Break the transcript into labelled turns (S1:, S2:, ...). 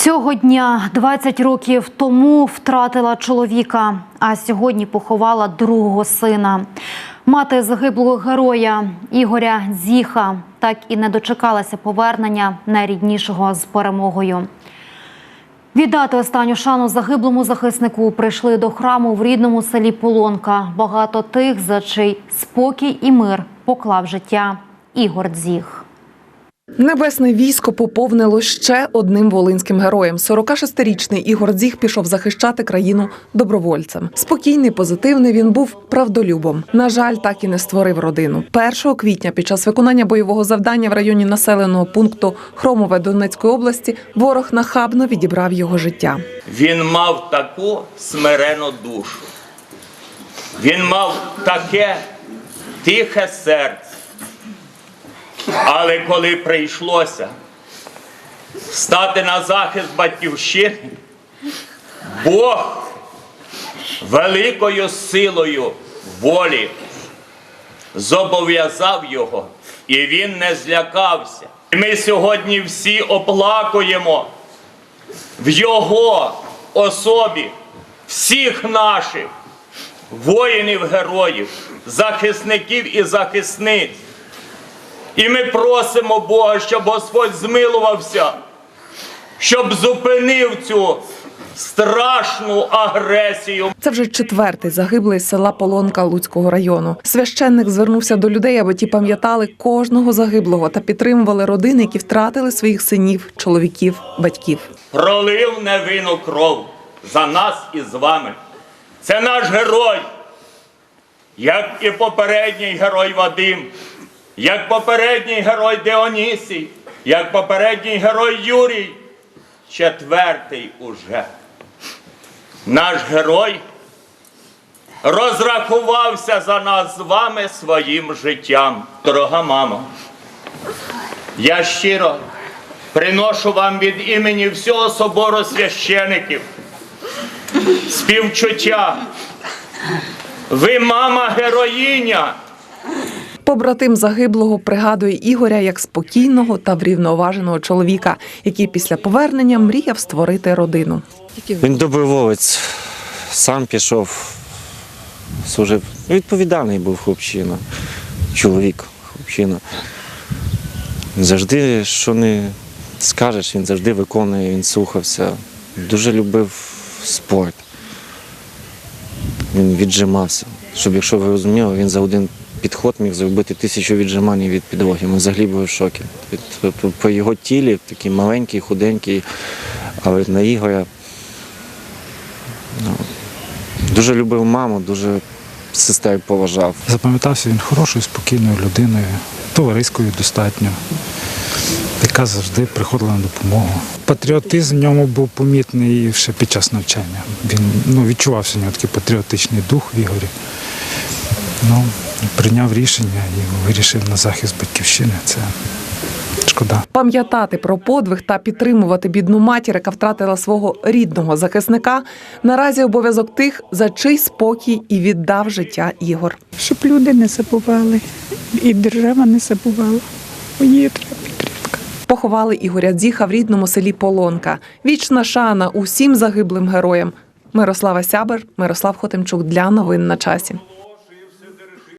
S1: Цього дня 20 років тому втратила чоловіка, а сьогодні поховала другого сина. Мати загиблого героя Ігоря Зіха так і не дочекалася повернення найріднішого з перемогою. Віддати останню шану загиблому захиснику прийшли до храму в рідному селі Полонка. Багато тих, за чий спокій і мир поклав життя Ігор Дзіх.
S2: Небесне військо поповнило ще одним волинським героєм. 46-річний Ігор Дзіх пішов захищати країну добровольцем. Спокійний, позитивний він був правдолюбом. На жаль, так і не створив родину. 1 квітня під час виконання бойового завдання в районі населеного пункту Хромове Донецької області ворог нахабно відібрав його життя.
S3: Він мав таку смирену душу. Він мав таке тихе серце. Але коли прийшлося стати на захист батьківщини, Бог великою силою волі зобов'язав його, і він не злякався. І ми сьогодні всі оплакуємо в Його особі всіх наших воїнів-героїв, захисників і захисниць. І ми просимо Бога, щоб Господь змилувався, щоб зупинив цю страшну агресію.
S2: Це вже четвертий загиблий з села Полонка Луцького району. Священник звернувся до людей, аби ті пам'ятали кожного загиблого та підтримували родини, які втратили своїх синів, чоловіків, батьків.
S3: пролив невинну кров за нас і з вами. Це наш герой, як і попередній герой Вадим, як попередній герой Деонісій, як попередній герой Юрій, четвертий уже. Наш герой розрахувався за нас з вами своїм життям. Дорога мамо, я щиро приношу вам від імені всього собору священиків співчуття. Ви мама героїня.
S2: Побратим загиблого пригадує Ігоря як спокійного та врівноваженого чоловіка, який після повернення мріяв створити родину.
S4: Він доброволець, сам пішов, служив. Відповідальний був хлопчина, чоловік, хлопчина. Завжди, що не скажеш, він завжди виконує, він слухався. Дуже любив спорт. Він віджимався. Щоб, якщо ви розуміли, він за один підход міг зробити тисячу віджимань від підлоги. Ми взагалі були в шокі. По- його тілі, такий маленький, худенький, але на Ігоря Ну, Дуже любив маму, дуже сестер поважав.
S5: Запам'ятався він хорошою, спокійною людиною, товариською достатньо, яка завжди приходила на допомогу. Патріотизм в ньому був помітний ще під час навчання. Він ну, відчувався в нього такий патріотичний дух в Ігорі. Ну, прийняв рішення і вирішив на захист батьківщини. Це шкода.
S2: Пам'ятати про подвиг та підтримувати бідну матір, яка втратила свого рідного захисника, наразі обов'язок тих, за чий спокій і віддав життя Ігор.
S6: щоб люди не забували, і держава не забувала. Її треба підтримка.
S2: Поховали Ігоря Дзіха в рідному селі Полонка. Вічна шана усім загиблим героям. Мирослава Сябер, Мирослав Хотимчук для новин на часі.